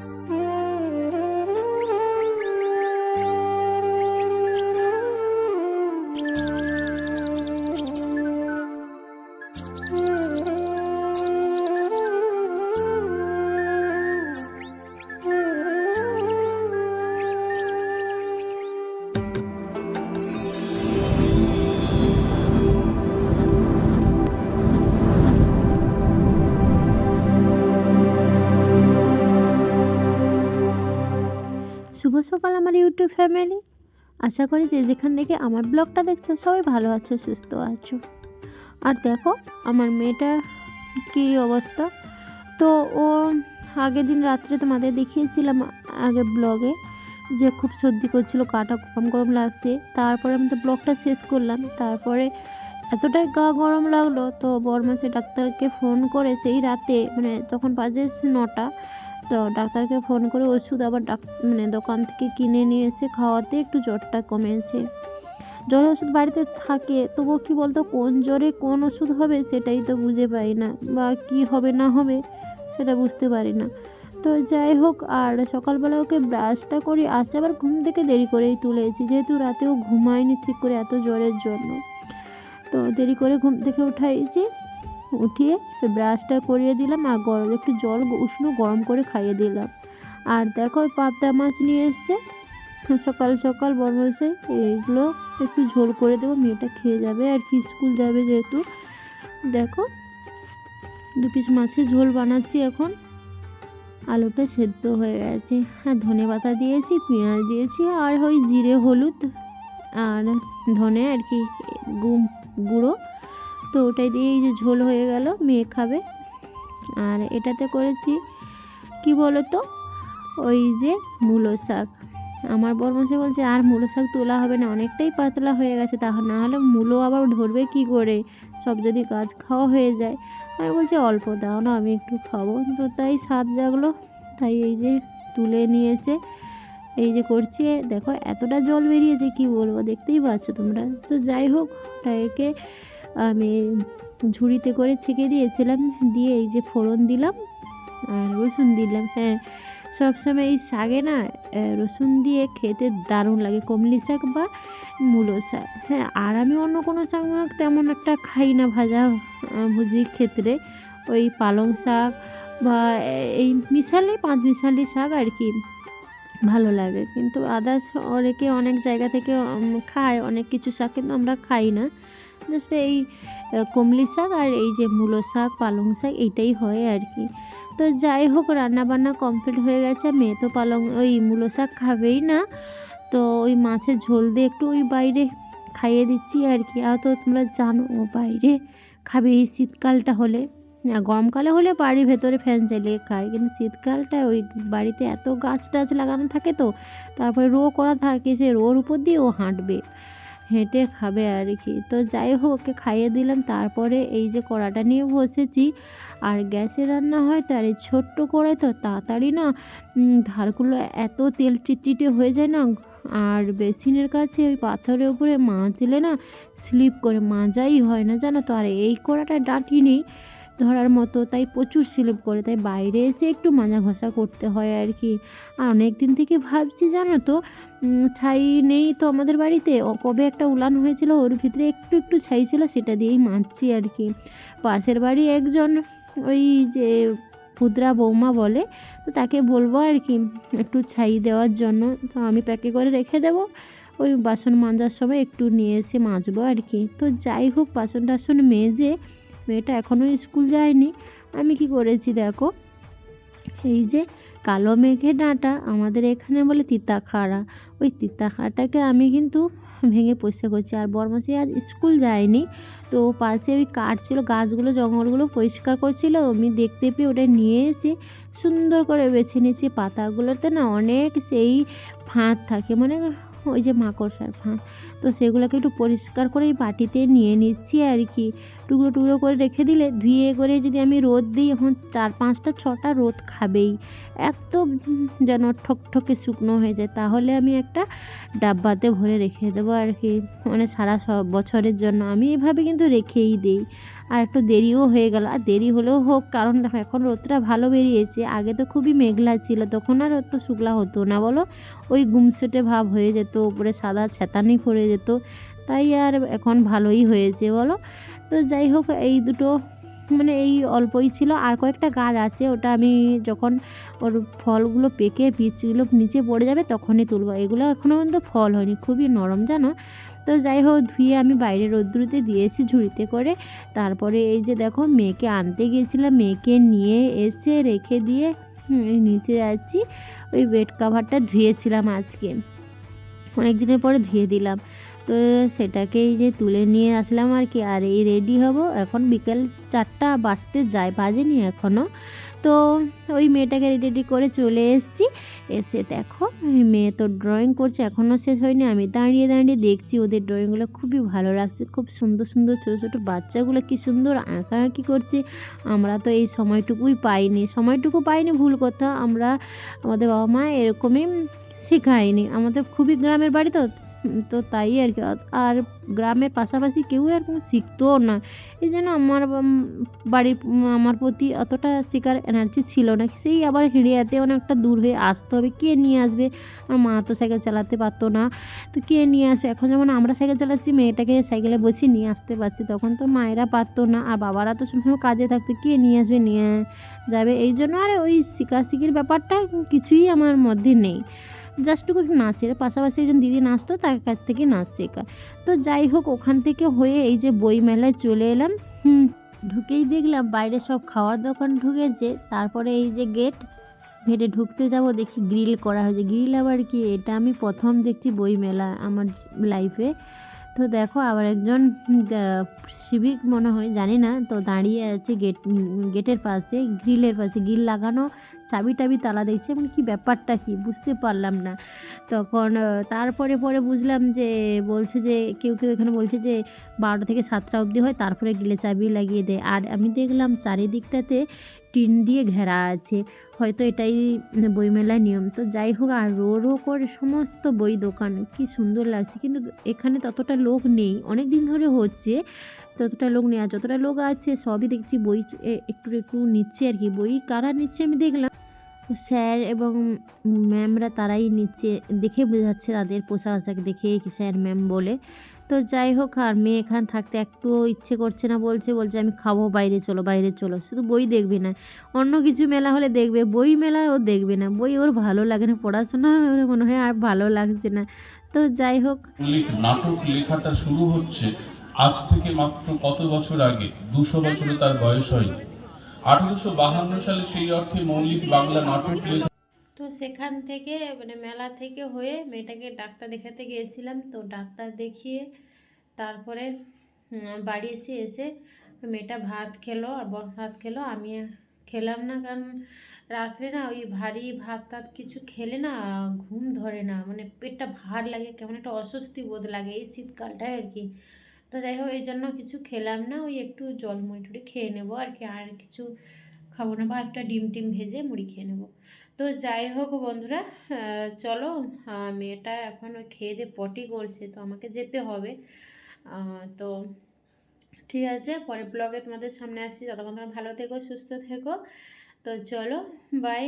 Mm. শুভ সকাল আমার YouTube family আশা করি যে যেখান থেকে আমার ব্লগটা দেখছ, সবাই ভালো আছো, সুস্থ আছো। আর দেখো, আমার মেয়েটার কী অবস্থা? তো ও আগের দিন রাত্রে তোমাদের দেখিয়েছিলাম আগে ব্লগে যে খুব সর্দি করছিল, কাটা গরম গরম লাগছে। তারপরে আমি তো ব্লগটা শেষ করলাম। তারপরে এতটাই গা গরম লাগল, তো বরমাসে ডাক্তারকে ফোন করে সেই রাতে মানে তখন বাজে নটা ডাক্তারকে ফোন করে ওষুধ আবার ডাক মানে দোকান থেকে কিনে নিয়ে এসে খাওয়াতে একটু জ্বরটা কমেছে। জ্বরের ওষুধ বাড়িতে থাকে, তবুও কি বলতো কোন জ্বরে কোন ওষুধ হবে সেটাই তো বুঝে পাই না, বা কি হবে না হবে সেটা বুঝতে পারি না। তো যাই হোক, আর সকালবেলা ওকে ব্রাশটা করি আসছে আবার ঘুম থেকে দেরি করেই তুলেছি, যেহেতু রাতেও ঘুমায়নি ঠিক করে এত জ্বরের জন্য। তো দেরি করে ঘুম থেকে উঠাইছি। উঠিয়ে ব্রাশটা করিয়ে দিলাম আর গরম, একটু জল উষ্ণ গরম করে খাইয়ে দিলাম। আর দেখো পাবদা মাছ নিয়ে এসছে। সকাল সকাল বনবসে এইগুলো একটু ঝোল করে দেবো, মেয়েটা খেয়ে যাবে আর কি স্কুল যাবে যেহেতু। দেখো, দু পিস মাছের ঝোল বানাচ্ছি এখন। আলুটা সেদ্ধ হয়ে গেছে। আর ধনে পাতা দিয়েছি, পেঁয়াজ দিয়েছি আর ওই জিরে, হলুদ আর ধনে আর কি, গুম গুঁড়ো। তো ওটাই দিয়ে এই যে ঝোল হয়ে গেল, মেয়ে খাবে। আর এটাতে করেছি, কি বলো তো ওই যে মূলো শাক। আমার বরমাসে বলছে, আর মূলো শাক তোলা হবে না, অনেকটাই পাতলা হয়ে গেছে, তা না হলে মূলো আবার ধরবে কি করে? সব যদি গাছ খাওয়া হয়ে যায়। আমি বলছি, অল্প দাও না, আমি একটু খাব। তো তাই স্বাদ জাগলো, তাই এই যে তুলে নিয়েছে। এই যে করছি, দেখো এতটা জল বেরিয়েছে, কি বলব, দেখতেই পাচ্ছ তোমরা। তো যাই হোক ওটাকে আমি ঝুড়িতে করে ছেঁকে দিয়েছিলাম, দিয়ে এই যে ফোড়ন দিলাম আর রসুন দিলাম। হ্যাঁ সবসময় এই শাকে না রসুন দিয়ে খেতে দারুণ লাগে, কমলি শাক বা মূলো শাক। হ্যাঁ আর আমি অন্য কোনো শাক তেমন একটা খাই না ভাজা ভুজির ক্ষেত্রে। ওই পালং শাক বা এই মিশালি, পাঁচ মিশালি শাক আর কি ভালো লাগে। কিন্তু আদার্স অনেকে অনেক জায়গা থেকে খায়, অনেক কিছু শাক কিন্তু আমরা খাই না। জাস্ট এই কমলি শাক আর এই যে মূলো শাক, পালং শাক, এইটাই হয় আর কি। তো যাই হোক রান্না বান্না কমপ্লিট হয়ে গেছে। মেয়ে তো পালং, ওই মূলো শাক খাবেই না। তো ওই মাছের ঝোল দিয়ে একটু ওই বাইরে খাইয়ে দিচ্ছি আর কি। আর তো তোমরা জানো বাইরে খাবে এই শীতকালটা হলে। না, গরমকালে হলে বাড়ির ভেতরে ফ্যান চালিয়ে খায়। কিন্তু শীতকালটা ওই বাড়িতে এত গাছ টাছ লাগানো থাকে তো, তারপরে রো করা থাকে, সে রোর উপর দিয়ে ও হাঁটবে। হেঁটে খাবে আর কি। তো যাই হোক, ওকে খাইয়ে দিলাম। তারপরে এই যে কড়াটা নিয়ে বসেছি, আর গ্যাসে রান্না হয় তার এই ছোট্ট কড়াই তো তাড়াতাড়ি না ধারগুলো এত তেল চিটচিটে হয়ে যায় না, আর বেসিনের কাছে ওই পাথরের উপরে মাজলে না, স্লিপ করে মাজাই হয় না, জানো তো? আর এই কড়াটা ডাঁটি নেই ধরার মতো, তাই প্রচুর স্লিপ করে, তাই বাইরে এসে একটু মাজা ঘষা করতে হয় আর কি। আর অনেক দিন থেকে ভাবছি, জানো তো ছাই নেই তো আমাদের বাড়িতে। কবে একটা উলান হয়েছিল, ওর ভিতরে একটু একটু ছাই ছিল, সেটা দিয়েই মাজছি আর কি। পাশের বাড়ি একজন ওই যে ক্ষুদ্রা বৌমা বলে, তো তাকে বলব আর কি, একটু ছাই দেওয়ার জন্য। তো আমি প্যাকে করে রেখে দেবো, ওই বাসন মাজার সময় একটু নিয়ে এসে মাজবো আর কি। তো যাই হোক বাসন টাসন মেজে মেয়েটা এখনও স্কুল যায়নি। আমি কি করেছি দেখো? এই যে কালো মেঘে ডাঁটা আমাদের এখানে বলে তিতা খাড়া ওই তিতা খাড়াটাকে আমি কিন্তু ভেঙে পরিষ্কার করছি। আর বরমাসি আজ স্কুল যায়নি। তো পাশে ওই কাঠ ছিল, গাছগুলো, জঙ্গলগুলো পরিষ্কার করছিল। আমি দেখতে পেয়ে ওটা নিয়ে এসে সুন্দর করে বেছে নিয়েছি। পাতাগুলোতে না অনেক সেই ফাঁদ থাকে। মানে ওই যে মাকড়সার ফাঁদ। তো সেগুলোকে একটু পরিষ্কার করে এই বাটিতে নিয়ে নিচ্ছি আর কি। টুকরো টুকরো করে রেখে দিলে ধুয়ে করে যদি আমি রোদ দিই, এখন চার পাঁচটা ছটা রোদ খাবেই। এত যেন ঠকঠকে শুকনো হয়ে যায়। তাহলে আমি একটা ডাব্বাতে ভরে রেখে দেবো আর কি। মানে সারা বছরের জন্য আমি এভাবে কিন্তু রেখেই দিই। আর একটু দেরিও হয়ে গেল। আর দেরি হলেও হোক, কারণ দেখো এখন রোদটা ভালো বেরিয়েছে। আগে তো খুবই মেঘলা ছিল, তখন আর তো শুকলা হতো না, বলো? ওই গুমসেটে ভাব হয়ে যেত, উপরে সাদা ছেতানি পড়ে যেত। তাই আর এখন ভালোই হয়েছে, বলো? তো যাই হোক, এই দুটো মানে এই অল্পই ছিল। আর কয়েকটা গাছ আছে, ওটা আমি যখন ওর ফলগুলো পেকে, বীজগুলো নিচে পড়ে যাবে, তখনই তুলবো। এগুলো এখনও পর্যন্ত ফল হয়নি, খুবই নরম, জানো? তো যাই হোক, ধুয়ে আমি বাইরে রোদ্রুতে দিয়েছি ঝুড়িতে করে। তারপরে এই যে দেখো, মেয়েকে আনতে গিয়েছিলাম। মেয়েকে নিয়ে এসে রেখে দিয়ে নিচে যাচ্ছি ওই বেড কাভারটা ধুয়েছিলাম আজকে। অনেক দিনের পরে ধুয়ে দিলাম। তো সেটাকে এই যে তুলে নিয়ে আসলাম আর কি। আর এই রেডি হব। এখন বিকেল চারটা বাজতে যায়, বাজেনি এখনও তো ওই মেয়েটাকে রেডি রেডি করে চলে এসেছি। এসে দেখো মেয়ে তো ড্রয়িং করছে, এখনও শেষ হয়নি। আমি দাঁড়িয়ে দাঁড়িয়ে দেখছি ওদের ড্রয়িংগুলো খুবই ভালো লাগছে, খুব সুন্দর সুন্দর, ছোটো ছোটো বাচ্চাগুলো কী সুন্দর আঁকাআঁকি করছে। আমরা তো এই সময়টুকুই পাইনি, সময়টুকু পাইনি ভুল কথা, আমরা আমাদের বাবা মা এরকমই শেখায়নি। আমাদের খুবই গ্রামের বাড়ি তো তো তাই আর কি। আর গ্রামের পাশাপাশি কেউ এরকম শিখতোও না। এই জন্য আমার বাড়ির আমার প্রতি অতটা শেখার এনার্জি ছিল না। সেই আবার হেঁড়িয়াতে অনেকটা দূর হয়ে আসতে। হবে কে নিয়ে আসবে? আমার মা তো সাইকেল চালাতে পারতো না। তো কে নিয়ে আসবে? এখন যেমন আমরা সাইকেল চালাচ্ছি, মেয়েটাকে সাইকেলে বসে নিয়ে আসতে পারছি, তখন তো মায়েরা পারতো না। আর বাবারা তো সবসময় কাজে থাকতো। কে নিয়ে আসবে? নিয়ে যাবে। এই জন্য আর ওই শিখাশিখির ব্যাপারটা কিছুই আমার মধ্যে নেই। জাস্ট একটু নাচের পাশাপাশি একজন দিদি নাচতো, তার কাছ থেকে নাচ শেখা তো যাই হোক, ওখান থেকে হয়ে এই যে বই মেলায় চলে এলাম। হুম, ঢুকেই দেখলাম বাইরে সব খাওয়ার দোকান ঢুকেছে। তারপরে এই যে গেট, গেটে ঢুকতে যাব, দেখি গ্রিল করা হয়েছে। গ্রিল আবার কি? এটা আমি প্রথম দেখছি বই মেলা আমার লাইফে। তো দেখো, আবার একজন সিভিক মনে হয়, জানি না, তো দাঁড়িয়ে আছে গেট, গেটের পাশে, গ্রিলের পাশে। গ্রিল লাগানো চাবি টাবি তালা দেখছে এবং কি ব্যাপারটা কি? বুঝতে পারলাম না। তখন তারপরে পরে বুঝলাম যে, বলছে যে, কেউ কেউ এখানে বলছে যে, বারোটা থেকে সাতটা অবধি হয়, তারপরে গিলে চাবি লাগিয়ে দেয়। আর আমি দেখলাম চারিদিকটাতে টিন দিয়ে ঘেরা আছে। হয়তো এটাই বইমেলার নিয়ম। তো যাই হোক, আর রো রো করে সমস্ত বই দোকান, কি সুন্দর লাগছে। কিন্তু এখানে ততটা লোক নেই। অনেক দিন ধরে হচ্ছে, ততটা লোক নেই। আর যতটা লোক আছে, সবই দেখছি বই একটু একটু নিচ্ছে আর কি। বই কারা নিচ্ছে আমি দেখলাম। স্যার এবং ম্যামরা তারাই নিচ্ছে দেখে বোঝাচ্ছে তাদের পোশাক আশাক দেখে স্যার, ম্যাম বলে। তো যাই হোক, আর মেয়ে এখানে থাকতে একটু ইচ্ছে করছে না, বলছে বলছে, আমি খাব, বাইরে চলো বাইরে চলো। শুধু বই দেখবে না, অন্য কিছু মেলা হলে দেখবে, বই মেলা ও দেখবে না। বই ওর ভালো লাগে না, পড়াশোনা ওর মনে হয় আর ভালো লাগছে না। তো যাই হোক। নাটক লেখাটা শুরু হচ্ছে আজ থেকে মাত্র কত বছর আগে? দুশো বছরে তার বয়স হয়নি। সালে সেই অর্থে মৌলিক বাংলা নাটক তো সেখান থেকে মানে মেলা থেকে হয়ে মেয়েটাকে ডাক্তার দেখাতে গিয়েছিলাম। তো ডাক্তার দেখিয়ে তারপরে বাড়ি এসে এসে মেয়েটা ভাত খেলো আর ভাত খেলো। আমি খেলাম না কারণ রাত্রে না ওই ভারী ভাত টাত কিছু খেলে না ঘুম ধরে না। মানে পেটটা ভার লাগে, কেমন একটা অস্বস্তি বোধ লাগে এই শীতকালটায় আর কি। তো যাই হোক এই জন্য কিছু খেলাম না, ওই একটু জল মুড়ি টুড়ি খেয়ে নেব আর কি, আর কিছু খাব না, বা একটা ডিম টিম ভেজে মুড়ি খেয়ে নেব। তো যাই হোক বন্ধুরা চলো মেয়েটা এখন খেয়ে দিয়ে পটি করছে, তো আমাকে যেতে হবে। তো ঠিক আছে, পরের ব্লগে তোমাদের সামনে আসছি, ততক্ষণ তোমরা ভালো থেকো, সুস্থ থেকো। তো চলো বাই